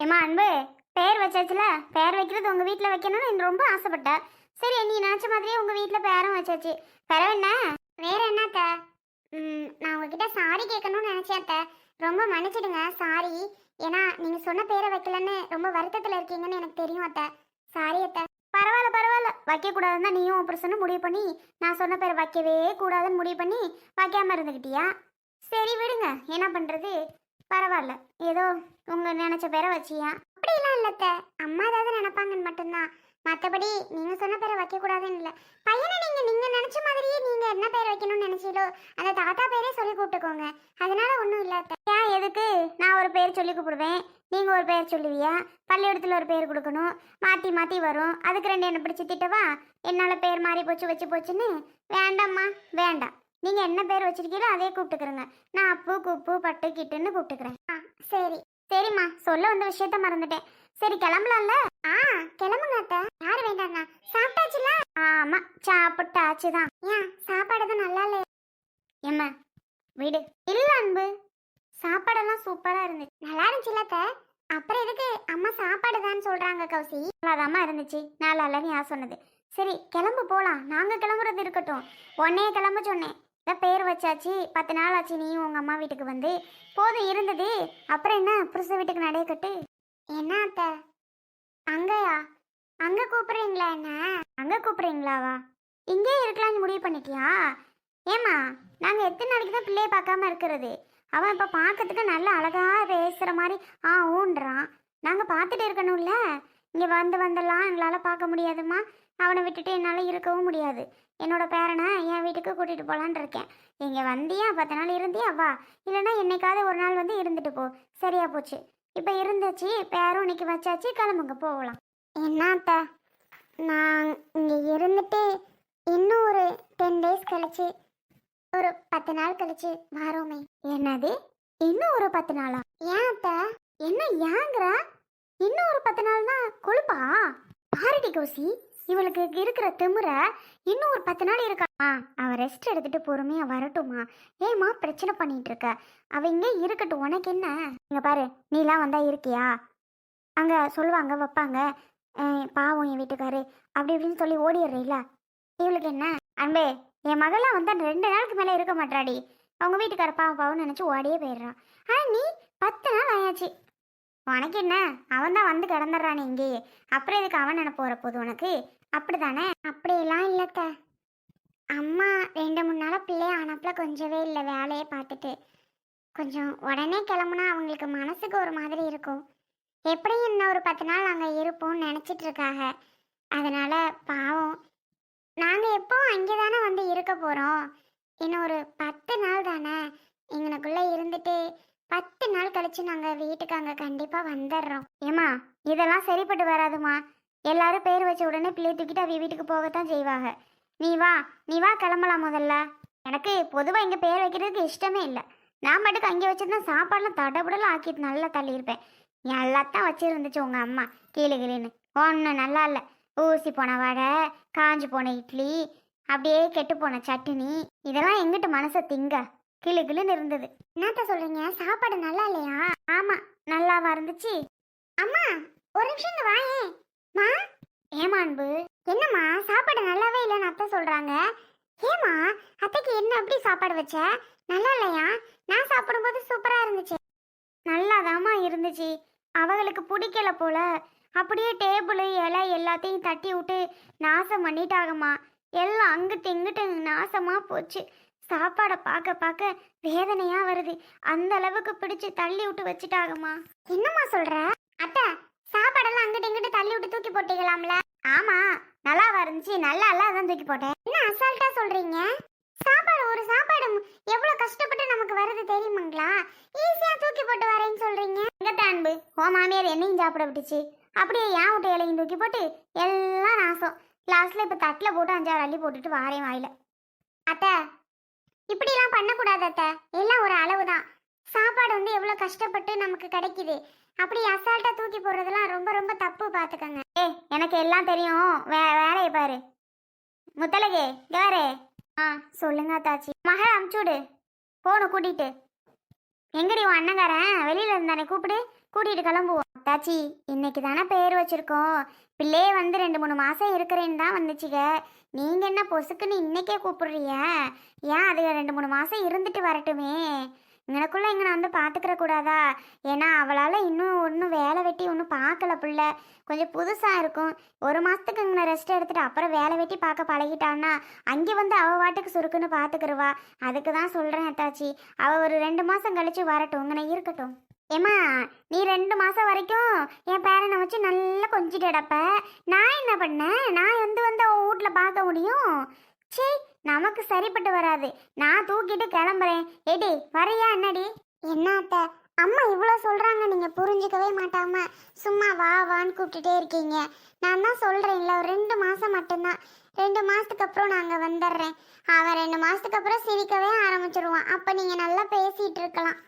ஏமா அன்பு பேர் வச்சாச்சுல? பேர் வைக்கிறது உங்கள் வீட்டில் வைக்கணும்னு எனக்கு ரொம்ப ஆசைப்பட்டேன். சரி நீ நினச்ச மாதிரியே உங்கள் வீட்டில் பேரும் வச்சாச்சு. பிறகு என்ன? வேற என்னத்த நான் உங்ககிட்ட சாரி கேட்கணும்னு நினச்சேன் அத்தை. ரொம்ப மன்னிச்சிடுங்க சாரி. ஏன்னா நீங்கள் சொன்ன பேரை வைக்கலன்னு ரொம்ப வருத்தத்தில் இருக்கீங்கன்னு எனக்கு தெரியும் அத்தை. சாரி அத்தை. பரவாயில்ல பரவாயில்ல. வைக்கக்கூடாதுன்னு தான் நீயும் அப்புறம் புருஷனும் முடிவு பண்ணி நான் சொன்ன பேரை வைக்கவே கூடாதுன்னு முடிவு பண்ணி வைக்காமல் இருந்துக்கிட்டியா சரி விடுங்க. என்ன பண்ணுறது பரவாயில்ல. ஏதோ உங்க நினைச்ச பேரை வச்சியா? அப்படிலாம் இல்லத்த அம்மா ஏதாவது நினைப்பாங்கன்னு மட்டும்தான். மற்றபடி நீங்க சொன்ன பேரை வைக்க கூடாதுன்னு இல்லை. பையனை நீங்க நீங்க நினைச்ச மாதிரியே நீங்க என்ன பேர் வைக்கணும்னு நினைச்சீங்களோ அந்த தாத்தா பேரே சொல்லி கூப்பிட்டுக்கோங்க. அதனால ஒன்றும் இல்லை ஏன் எதுக்கு? நான் ஒரு பேர் சொல்லி கூப்பிடுவேன். நீங்க ஒரு பேர் சொல்லுவியா? பள்ளிக்கூடத்தில் ஒரு பேர் கொடுக்கணும். மாத்தி மாத்தி வரும். அதுக்கு ரெண்டு என்ன பிடிச்சி திட்டவா? என்னால பேர் மாறி போச்சு வச்சு போச்சுன்னு? வேண்டாம்மா. வேண்டாம். நீங்கள் என்ன பேர் வச்சிருக்கீங்களோ அதே கூப்பிட்டுக்கிறேங்க நான் அப்பு குப்பு பட்டு கிட்டுன்னு கூப்பிட்டுக்கிறேன். ஆ சரி. சரிம்மா சொல்ல வந்த விஷயத்த மறந்துட்டேன். சரி கிளம்பலாம்ல? ஆ கிளம்புங்க அத்தை. யார் வேண்டாங்க? சாப்பிட்டாச்சுல? ஆமா சாப்பிட்டாச்சு தான் ஏன் சாப்பாடு தான் நல்லா இல்லையா. ஏம்மா வீடு. இல்ல அன்பு சாப்பாடெல்லாம் சூப்பரா இருந்துச்சு. நல்லா இருந்துச்சுல அத்தை? அப்புறம் எதுக்கு அம்மா சாப்பாடு தான் சொல்றாங்க கௌசி? நல்லாதாம்மா இருந்துச்சு. நல்லா இல்லைன்னு யார் சொன்னது? சரி கிளம்பு போலாம். நாங்க கிளம்புறது இருக்கட்டும். உன்னையே கிளம்ப சொன்னேன். இதான் பேர் வச்சாச்சு. பத்து நாள் ஆச்சு நீயும் உங்கள் அம்மா வீட்டுக்கு வந்து. போதும் இருந்தது. அப்புறம் என்ன? புருஷ வீட்டுக்கு நடைய கட்டு. என்ன அத்தை? அங்கயா? அங்கே கூப்பிட்றீங்களா என்ன? அங்கே கூப்பிட்றீங்களாவா? இங்கே இருக்கலாம்னு முடிவு பண்ணிட்டியா? ஏமா நாங்கள் எத்தனை நாளைக்கு தான் பிள்ளைய பார்க்காம இருக்கிறது? அவன் இப்போ பார்க்கறதுக்கு நல்லா அழகாக பேசுகிற மாதிரி ஆ ஊன்றான். நாங்கள் பார்த்துட்டு இருக்கணும்ல. இங்கே வந்து வந்தெல்லாம் எங்களால் பார்க்க முடியாதும்மா. அவனை விட்டுட்டு என்னால் இருக்கவும் முடியாது. என்னோட பேரனை என் வீட்டுக்கு கூட்டிகிட்டு போலான்னு இருக்கேன். இங்கே வந்தியா? பத்து நாள் இருந்தியா? வா. இல்லைன்னா என்னைக்காவது ஒரு நாள் வந்து இருந்துட்டு போ. சரியா போச்சு. இப்போ இருந்துச்சு பேரும் இன்னைக்கு வச்சாச்சு கிளம்புங்க போகலாம். என்னத்த நான் இங்கே இருந்துட்டு இன்னும் ஒரு டென் டேஸ் கழிச்சு ஒரு பத்து நாள் கழிச்சு வரோமே. என்னது? இன்னும் ஒரு பத்து நாளா? ஏன் அத்த? என்ன ஏங்குற? இன்னும் ஒரு பத்து நாள்னா கொழுப்பா? பாரடி கோசி இவளுக்கு இருக்கிற திமுறை இன்னும் ஒரு பத்து நாள் இருக்காமா அவள் ரெஸ்ட் எடுத்துட்டு பொறுமையா வரட்டுமா? ஏமா பிரச்சனை பண்ணிட்டு இருக்க? அவ இங்கே இருக்கட்டும். உனக்கு என்ன? இங்க பாரு நீலாம் வந்தா இருக்கியா? அங்க சொல்லுவாங்க வைப்பாங்க. பாவம் என் வீட்டுக்காரு. அப்படி இப்படின்னு சொல்லி ஓடிடுறீல இவளுக்கு என்ன? அன்பே என் மகளாம் வந்தா ரெண்டு நாளுக்கு மேல இருக்க மாட்டாடி. அவங்க வீட்டுக்கார பாவம் பாவம்னு நினைச்சு ஓடியே போயிடுறான் ஆனா நீ பத்து நாள் ஆயாச்சு. உனக்கு என்ன? அவன் தான் வந்து கிடந்துடுறானே இங்கேயே. அப்புறம் எதுக்கு அவன் நினைப்பு போற போது உனக்கு? அப்படிதானே அப்படியெல்லாம் இல்லத்த அம்மா ரெண்டு மூணு நாளாக பிள்ளைய ஆனப்பில் கொஞ்சவே இல்லை வேலையை பார்த்துட்டு. கொஞ்சம் உடனே கிளம்புனா அவங்களுக்கு மனசுக்கு ஒரு மாதிரி இருக்கும். எப்படியும் இன்னும் ஒரு பத்து நாள் அங்கே இருப்போம்னு நினச்சிட்டு இருக்காங்க அதனால பாவம். நாங்கள் எப்போ அங்கே தானே வந்து இருக்க போகிறோம் இன்னும் ஒரு பத்து நாள் தானே. எங்களுக்குள்ளே இருந்துட்டு பத்து நாள் கழிச்சு நாங்கள் வீட்டுக்கு அங்க கண்டிப்பாக வந்துடுறோம் ஏமா இதெல்லாம் சரிப்பட்டு வராதுமா எல்லாரும் பேர் வச்ச உடனே பிள்ளைய தூக்கிட்டு அவ வீட்டுக்கு போகத்தான் செய்வாங்க. நீ வா நீ வா கிளம்பலாம் முதல்ல. எனக்கு பொதுவாக இங்கே பேர் வைக்கிறதுக்கு இஷ்டமே இல்லை. நான் மட்டுக்கு அங்கே வச்சுருந்தேன் சாப்பாடுலாம் தடபுடலாம் ஆக்கிட்டு நல்லா தள்ளியிருப்பேன். எல்லாத்தான் வச்சிருந்துச்சு உங்க அம்மா. கீழே கீழேன்னு. ஒன்றும் நல்லா இல்லை. ஊசி போன வடை காஞ்சி போன இட்லி அப்படியே கெட்டு போன சட்னி இதெல்லாம் எங்கிட்ட மனசை திங்க? கிளு கிளுன்னு இருந்தது என்னத்த சொல்றீங்க? சாப்பாடு நல்லா இல்லையா? ஆமா நல்லாவா இருந்துச்சு. அம்மா ஒரு நிமிஷம் இங்க வாயே. மா ஏமா அன்பு? என்னம்மா சாப்பாடு நல்லாவே இல்லைன்னு அத்தை சொல்றாங்க. ஏமா அத்தைக்கு என்ன அப்படி சாப்பாடு வச்ச? நல்லா இல்லையா? நான் சாப்பிடும்போது சூப்பரா இருந்துச்சு. நல்லாதாம்மா இருந்துச்சு. அவங்களுக்கு பிடிக்கல போல. அப்படியே டேபிள் இலை எல்லாத்தையும் தட்டி விட்டு நாசம் பண்ணிட்டாகம்மா எல்லாம் அங்கிட்டு இங்கிட்டு நாசமா போச்சு. சாப்பாடை பார்க்க பார்க்க வேதனையா வருது. அந்த அளவுக்கு பிடிச்சு தள்ளி விட்டு வச்சுட்டாகம்மா. என்னம்மா சொல்ற? அத்தை சாப்பாடெல்லாம் அங்கிட்டு இங்கிட்டு தள்ளி விட்டு தூக்கி போட்டீங்களாம்ல? ஆமா நல்லா இருந்துச்சு நல்லா இல்ல அதான் தூக்கி போட்டேன். என்ன அசால்ட்டா சொல்றீங்க? சாப்பாடு ஒரு சாப்பாடு எவ்வளவு கஷ்டப்பட்டு நமக்கு வருது தெரியுமாங்களா? ஈஸியா தூக்கி போட்டு வரேன்னு சொல்றீங்க. எங்கட்ட அன்பு ஓ மாமியார் என்னையும் சாப்பிட விட்டுச்சு. அப்படியே ஏன் விட்டு இலையும் தூக்கி போட்டு எல்லாம் நாசம். லாஸ்ட்ல இப்ப தட்டுல போட்டு அஞ்சாறு அள்ளி போட்டுட்டு வாரேன் வாயில. அத்தை இப்படிலாம் பண்ணக்கூடாது அத்தை எல்லாம் ஒரு அளவு தான் சாப்பாடு வந்து எவ்வளவு கஷ்டப்பட்டு நமக்கு கிடைக்குது. அப்படி அசால்ட்டா தூக்கி போடுறதெல்லாம் ரொம்ப ரொம்ப தப்பு பார்த்துக்கோங்க ஏ எனக்கு எல்லாம் தெரியும். வே வேலையை பாரு. முத்தலகே கேரே ஆ சொல்லுங்க தாச்சி மகளை அமுச்சுடு போகணும் கூட்டிட்டு. எங்கடி உன் அண்ணங்காரன்? வெளியில இருந்தானே கூப்பிடு. கூட்டிட்டு கிளம்புவோம். அத்தாச்சி இன்னைக்கு தானே பெயர் வச்சிருக்கோம். பிள்ளையே வந்து ரெண்டு மூணு மாதம் இருக்கிறேன்னு தான் வந்துச்சுங்க. நீங்க என்ன பொசுக்குன்னு இன்னைக்கே கூப்பிடுறீங்க? ஏன் அது ரெண்டு மூணு மாதம் இருந்துட்டு வரட்டுமே? எனக்குள்ள இங்கே வந்து பார்த்துக்கிற கூடாதா? ஏன்னா அவளால் இன்னும் ஒன்றும் வேலை வெட்டி ஒன்றும் பார்க்கல புள்ள. கொஞ்சம் புதுசாக இருக்கும். ஒரு மாதத்துக்கு இங்கே ரெஸ்ட் எடுத்துகிட்டு அப்புறம் வேலை வெட்டி பார்க்க பழகிட்டான்னா அங்கே வந்து அவள் வாட்டுக்கு சுருக்குன்னு பார்த்துக்கிருவா அதுக்கு தான் சொல்கிறேன் அத்தாச்சி. அவள் ஒரு ரெண்டு மாதம் கழித்து வரட்டும். இங்கே இருக்கட்டும். ஏம்மா நீ ரெண்டு மாதம் வரைக்கும் என் பேரனை வச்சு நல்லா கொஞ்சிட்டு கிடப்ப. நான் என்ன பண்ணேன் நான் வந்து வந்து அவன் வீட்டில் பார்க்க முடியும்? சே நமக்கு சரிப்பட்டு வராது. நான் தூக்கிட்டு கிளம்புறேன். எடி வரையா என்னடி? என்ன அத்தை? அம்மா இவ்வளோ சொல்கிறாங்க நீங்கள் புரிஞ்சுக்கவே மாட்டாம. சும்மா வா வான்னு கூப்பிட்டுட்டே இருக்கீங்க. நான் தான் சொல்கிறேன்ல ஒரு ரெண்டு மாதம் மட்டும்தான். ரெண்டு மாதத்துக்கு அப்புறம் நாங்கள் வந்துடுறேன் அவன் ரெண்டு மாதத்துக்கு அப்புறம் சிரிக்கவே ஆரம்பிச்சிருவான். அப்போ நீங்கள் நல்லா பேசிகிட்டு இருக்கலாம்.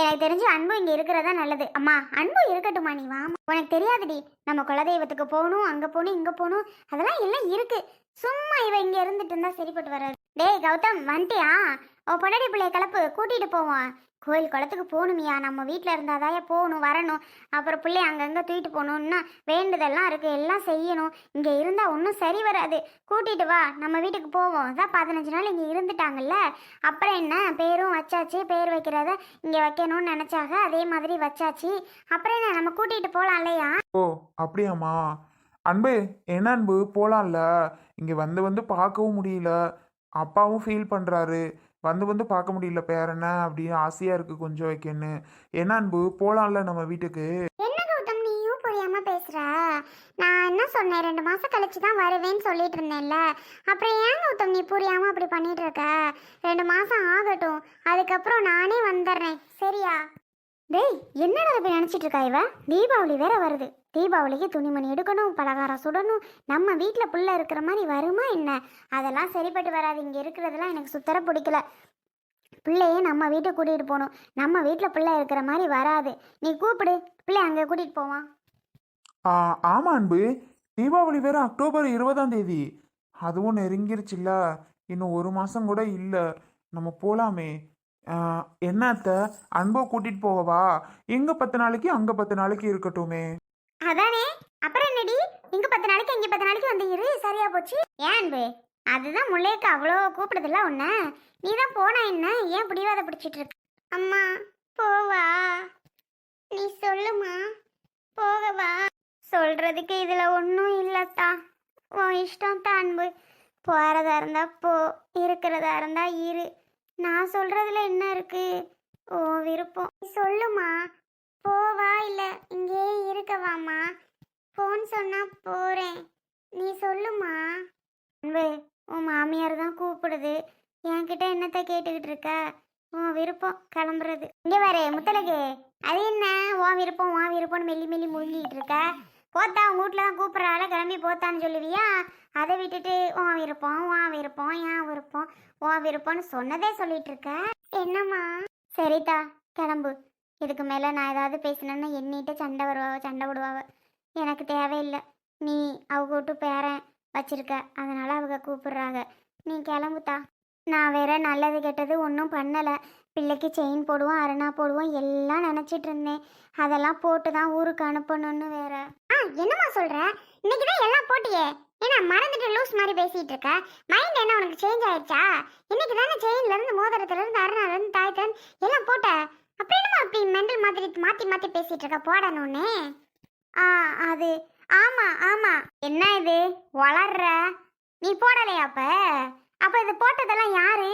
எனக்கு தெரிஞ்சு அன்பு இங்கே இருக்கிறதா நல்லது. அம்மா அன்பு இருக்கட்டும்மா நீ வா உனக்கு தெரியாதுடி. நம்ம குலதெய்வத்துக்கு போகணும் அங்கே போகணும் இங்கே போகணும். அதெல்லாம் எல்லாம் இருக்கு. சும்மா இவ இங்கே இருந்துட்டு இருந்தா சரிப்பட்டு வராது. டேய் கௌதம் வந்துட்டியா? உன் பொண்டாடி பிள்ளைய கலப்பு கூட்டிகிட்டு போவான் கோயில் குளத்துக்கு போகணுமியா? நம்ம வீட்டில் இருந்தாதாயே போகணும் வரணும். அப்புறம் பிள்ளை அங்கங்கே தூக்கிட்டு போகணுன்னா வேண்டுதெல்லாம் இருக்குது எல்லாம் செய்யணும். இங்கே இருந்தால் ஒன்றும் சரி வராது. கூட்டிகிட்டு வா. நம்ம வீட்டுக்கு போவோம். அதான் பதினஞ்சு நாள் இங்கே இருந்துட்டாங்கல்ல. அப்புறம் என்ன? பேரும் வச்சாச்சு. பேர் வைக்கிறத இங்கே வைக்கணும்னு நினச்சாங்க. அதே மாதிரி வச்சாச்சு. அப்புறம் என்ன? நம்ம கூட்டிகிட்டு போகலாம் இல்லையா? ஓ அப்படியாம்மா. அன்பு என்ன அன்பு? போகலாம்ல இங்கே வந்து வந்து பார்க்கவும் முடியல. அப்பாவும் ஃபீல் பண்ணுறாரு வந்து வந்து பார்க்க முடியல பேரன அப்படின்னு ஆசையாக இருக்கு கொஞ்சம் வைக்கன்னு. என்ன அன்பு போலாம்ல நம்ம வீட்டுக்கு? என்ன கௌதம் நீயும் புரியாம பேசுற? நான் என்ன சொன்னேன் ரெண்டு மாசம் கழிச்சு தான் வருவேன்னு சொல்லிட்டு இருந்தேன்ல. அப்புறம் ஏன் கௌதம் நீ புரியாம அப்படி பண்ணிட்டு இருக்க? ரெண்டு மாசம் ஆகட்டும் அதுக்கப்புறம் நானே வந்துடுறேன். சரியா? டேய் என்னடா இப்படி நினச்சிட்டு இருக்கா இவ? தீபாவளி வேற வருது. தீபாவளிக்கு துணிமணி எடுக்கணும் பலகாரம் சுடணும். நம்ம வீட்டில் புள்ள இருக்கிற மாதிரி வருமா என்ன? அதெல்லாம் சரிப்பட்டு வராது. இங்கே இருக்கிறதெல்லாம் எனக்கு சுத்தர பிடிக்கல. பிள்ளையே நம்ம வீட்டை கூட்டிகிட்டு போகணும். நம்ம வீட்டில் பிள்ளை இருக்கிற மாதிரி வராது. நீ கூப்பிடு. பிள்ளை அங்கே கூட்டிகிட்டு போவான். ஆ ஆமாம் அன்பு. தீபாவளி வேற அக்டோபர் இருபதாம் தேதி. அதுவும் நெருங்கிருச்சுல்ல. இன்னும் ஒரு மாதம் கூட இல்லை. நம்ம போகலாமே என்ன அத்தை அன்பை கூட்டிகிட்டு போவா எங்கே பத்து நாளைக்கு அங்கே பத்து நாளைக்கு இருக்கட்டுமே. அதானே? அப்புறம் என்னடி? இங்க பத்து நாளைக்கு இங்க பத்து நாளைக்கு வந்து இரு. சரியா போச்சு? ஏன் அன்பு? அதுதான் முல்லைக்கு அவ்வளோ கூப்பிடுதுல்ல உன்ன. நீ தான் போனா என்ன? ஏன் பிடிவாத பிடிச்சிட்டு இருக்க? அம்மா போவா. நீ சொல்லுமா? போகவா. சொல்றதுக்கு இதுல ஒன்றும் இல்லத்தா. உன் இஷ்டம் தான் அன்பு. போறதா இருந்தா போ. இருக்கிறதா இருந்தா இரு. நான் சொல்றதுல என்ன இருக்கு? ஓ விருப்பம். நீ சொல்லுமா. போவா இல்ல இங்கேயே இருக்கவாமா போன் சொன்னா போறேன். நீ சொல்லுமா. அன்பு உன் மாமியார் தான் கூப்பிடுது. என்கிட்ட என்னத்த கேட்டுக்கிட்டு இருக்க? உன் விருப்பம். கிளம்புறது. இங்க பாரு முத்தலகு அது என்ன? உன் விருப்பம் உன் விருப்பம்னு மெல்லி மெல்லி முழுங்கிட்டு இருக்க. போத்தா உன் வீட்டில் தான் கூப்பிட்றால கிளம்பி போத்தான்னு சொல்லுவியா? அதை விட்டுட்டு உன் விருப்பம் உன் விருப்பம் என் விருப்பம் உன் விருப்பம்னு சொன்னதே சொல்லிட்டு இருக்க. என்னம்மா? சரிதா கிளம்பு. இதுக்கு மேலே நான் ஏதாவது பேசினேன்னா என்னிட்ட சண்டை வருவா சண்டை விடுவாவ எனக்கு தேவையில்லை. நீ அவங்க விட்டு பேரன் வச்சிருக்க. அதனால அவங்க கூப்பிடுறாங்க. நீ கிளம்புத்தா நான் வேற நல்லது கெட்டது ஒன்றும் பண்ணலை. பிள்ளைக்கு செயின் போடுவோம் அரணா போடுவோம் எல்லாம் நினச்சிட்டு இருந்தேன். அதெல்லாம் போட்டு தான் ஊருக்கு அனுப்பணும்னு வேற. ஆ என்னம்மா சொல்கிற இன்னைக்கு தான் எல்லாம் போட்டியே. ஏன்னா மறந்துட்டு லூஸ் மாதிரி பேசிட்டு இருக்க. மைண்ட் என்ன உனக்கு சேஞ்ச் ஆயிடுச்சா? இன்னைக்கு தானே செயின்ல இருந்து மோதிரத்துல இருந்து அரணால இருந்து எல்லாம் போட்ட? அப்புறம் என்னமா அப்படி மெண்டல் மாதிரி மாத்தி மாத்தி பேசிட்டு இருக்க போடணும்னு? ஆ அது ஆமா ஆமா. என்ன இது? வளர்ற? நீ போடலையா அப்ப? அப்ப இது போட்டதெல்லாம் யாரு?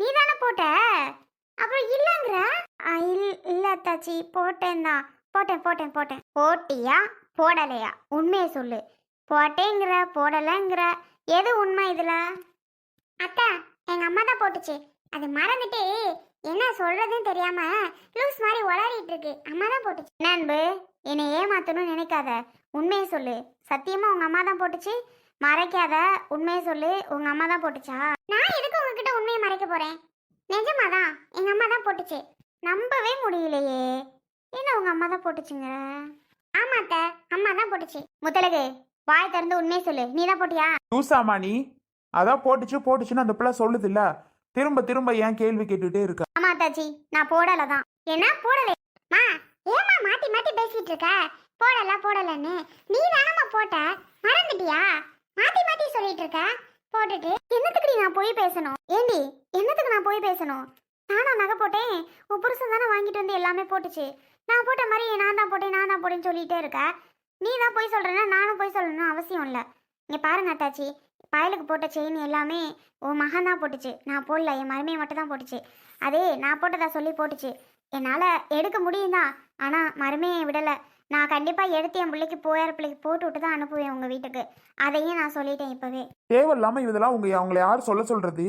நீ தானே போட்ட? அப்புறம் இல்லைங்கிற? ஆ, இல் இல்ல தாச்சி போட்டேன் தான் போட்டேன் போட்டேன் போட்டேன். போட்டியா? போடலையா? உண்மையை சொல்லு. போட்டேங்கிற போடலைங்கிற. எது உண்மை இதில்? அத்தை எங்கள் அம்மா தான் போட்டுச்சு. அது மறந்துட்டு. என்ன சொல்றதுன்னு தெரியாம லூஸ் மாதிரி உளறிட்டு இருக்கு. அம்மா தான் போட்டுச்சு. நண்பு என்னை ஏமாத்தணும்னு நினைக்காத. உண்மையை சொல்லு. சத்தியமா உங்க அம்மா தான் போட்டுச்சு? மறைக்காத. உண்மையை சொல்லு. உங்க அம்மா தான் போட்டுச்சா? நான் எதுக்கு உங்ககிட்ட உண்மையை மறைக்க போறேன்? நிஜமா தான் எங்க அம்மா தான் போட்டுச்சு. நம்பவே முடியலையே. என்ன உங்க அம்மா தான் போட்டுச்சுங்க ஆமா அத்தை அம்மா தான் போட்டுச்சு. முத்தலகு வாய் திறந்து உண்மையை சொல்லு. நீ தான் போட்டியா? லூசாமா நீ? அதான் போட்டுச்சு போட்டுச்சுன்னு அந்த பிள்ளை சொல்லுதுல்ல. திரும்ப திரும்ப ஏன் கேள்வி கேட்டுட்டே இருக்க? ஆமா தாச்சி நான் போடல தான். என்ன? போடலை? மா ஏமா மாத்தி பேசி பேசிட்டு இருக்க? போடல போடலன்னு. நீ தானம்மா போட்ட? மறந்துட்டியா? மாத்தி மாத்தி சொல்லிட்டு இருக்க? போட்டுட்டு என்னத்துக்குடி நான் போய் பேசணும்? ஏண்டி என்னத்துக்கு நான் போய் பேசணும்? நானா நகை போட்டேன். உன் புருஷன் தானே வாங்கிட்டு வந்து எல்லாமே போட்டுச்சு. நான் போட்ட மாதிரி நான் தான் போட்டேன் நான் தான் போட்டேன்னு சொல்லிட்டே இருக்க. நீ தான் போய் சொல்றேன்னா நானும் போய் சொல்லணும்னு அவசியம் இல்லை. இங்கே பாருங்க அத்தாச்சி பயலுக்கு போட்ட செயின் எல்லாமே உன் மகன் தான் போட்டுச்சு. நான் போடல என் மருமையை மட்டும் தான் போட்டுச்சு. அதே நான் போட்டதா சொல்லி போட்டுச்சு. என்னால் எடுக்க முடியும் தான் ஆனால் மருமையை விடலை. நான் கண்டிப்பாக எடுத்து என் பிள்ளைக்கு போயார பிள்ளைக்கு போட்டு விட்டு தான் அனுப்புவேன் உங்கள் வீட்டுக்கு. அதையும் நான் சொல்லிட்டேன் இப்போவே. தேவையில்லாம இதெல்லாம் உங்க அவங்கள யார் சொல்ல சொல்றது?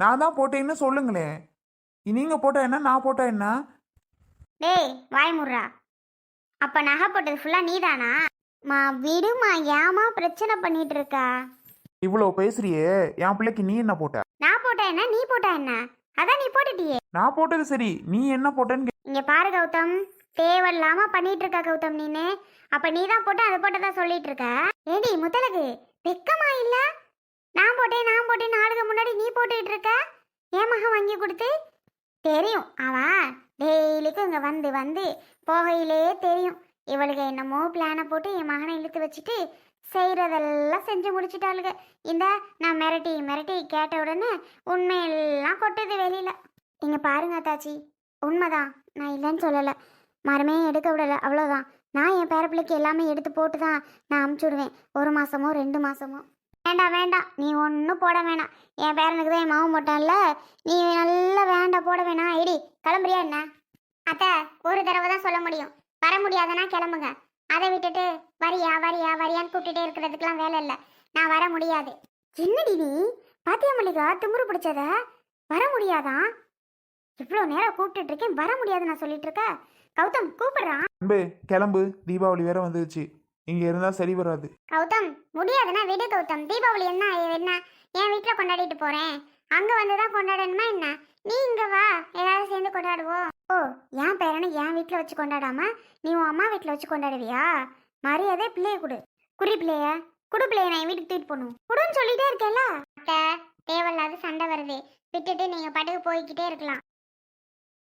நான் தான் போட்டேன்னு சொல்லுங்களேன். நீங்க போட்டா என்ன? நான் போட்டா என்ன? டேய் வாய் முர்ரா அப்போ நகை போட்டது ஃபுல்லாக நீதானா? மா விடுமா ஏமா பிரச்சனை பண்ணிட்டு இருக்கா? இவ்வளோ பேசுறியே என் பிள்ளைக்கு நீ என்ன போட்ட? நான் போட்டா என்ன? நீ போட்டா என்ன? அதான் நீ போட்டுட்டியே. நான் போட்டது சரி நீ என்ன போட்டேன்னு இங்கே பாரு கௌதம். தேவையில்லாம பண்ணிட்டு இருக்க கௌதம் நீனு. அப்ப நீ தான் போட்டு அது போட்டதா சொல்லிட்டு இருக்க ஏடி முத்தலகு வெக்கமா இல்ல? நான் போட்டேன் நான் போட்டேன் நாளுக்கு முன்னாடி நீ போட்டுட்டு இருக்க என் மகன் வாங்கி கொடுத்து? தெரியும். அவன் டெய்லிக்கும் இங்க வந்து வந்து போகையிலே தெரியும். இவளுக்கு என்னமோ பிளானை போட்டு என் மகனை இழுத்து வச்சுட்டு செய்கிறதெல்லாம் செஞ்சு முடிச்சிட்டாளுங்க இந்த நான் மிரட்டி மிரட்டி கேட்ட உடனே உண்மையெல்லாம் கொட்டுது வெளியில். நீங்கள் பாருங்க தாச்சி. உண்மைதான். நான் இல்லைன்னு சொல்லலை. மரமே எடுக்க விடலை அவ்வளோதான் நான் என் பேரப்பிள்ளைக்கு எல்லாமே எடுத்து போட்டு தான் நான் அமுச்சு விடுவேன். ஒரு மாசமோ ரெண்டு மாசமோ. வேண்டாம் வேண்டாம் நீ ஒன்றும் போட வேணாம். என் பேரனுக்கு தான் என் மாவு போட்டான்ல நீ நல்லா வேண்டாம் போட வேணாம். ஐடி கிளம்புறியா என்ன? அத்தை ஒரு தடவை தான் சொல்ல முடியும். வர முடியாதுன்னா கிளம்புங்க. அதை விட்டுட்டு வரியா வரியா வரியான்னு கூப்பிட்டுட்டே இருக்கிறதுக்கெல்லாம் வேலை இல்லை. நான் வர முடியாது. என்னடி நீ? பாத்தியா மல்லிகா திமுரு பிடிச்சத? வர முடியாதான் இவ்வளோ நேரம் கூப்பிட்டுட்டு இருக்கேன் வர முடியாது நான் சொல்லிட்டு இருக்க? கௌதம் கூப்பிடுறான் அன்பு கிளம்பு. தீபாவளி வேற வந்துருச்சு. இங்க இருந்தா சரி வராது. கௌதம் முடியாதுன்னா விடு கௌதம். தீபாவளி என்ன என்ன? என் வீட்டில் கொண்டாடிட்டு போறேன். அங்க வந்து தான் கொண்டாடணுமா என்ன? நீ இங்க வா. எல்லாரும் சேர்ந்து கொண்டாடுவோம். ஓ என் பேரனை என் வீட்டில் வச்சு கொண்டாடாம நீ உன் அம்மா வீட்டில் வச்சு கொண்டாடுவியா? மரியாதை பிள்ளைய கொடு. குறி பிள்ளைய. குடு பிள்ளைய நான் என் வீட்டுக்கு தூக்கிட்டு போகணும். குடுன்னு சொல்லிட்டே இருக்கேல்ல? அத்தை தேவையில்லாத சண்டை வருது. விட்டுட்டு நீங்க பாட்டுக்கு போய்கிட்டே இருக்கலாம்.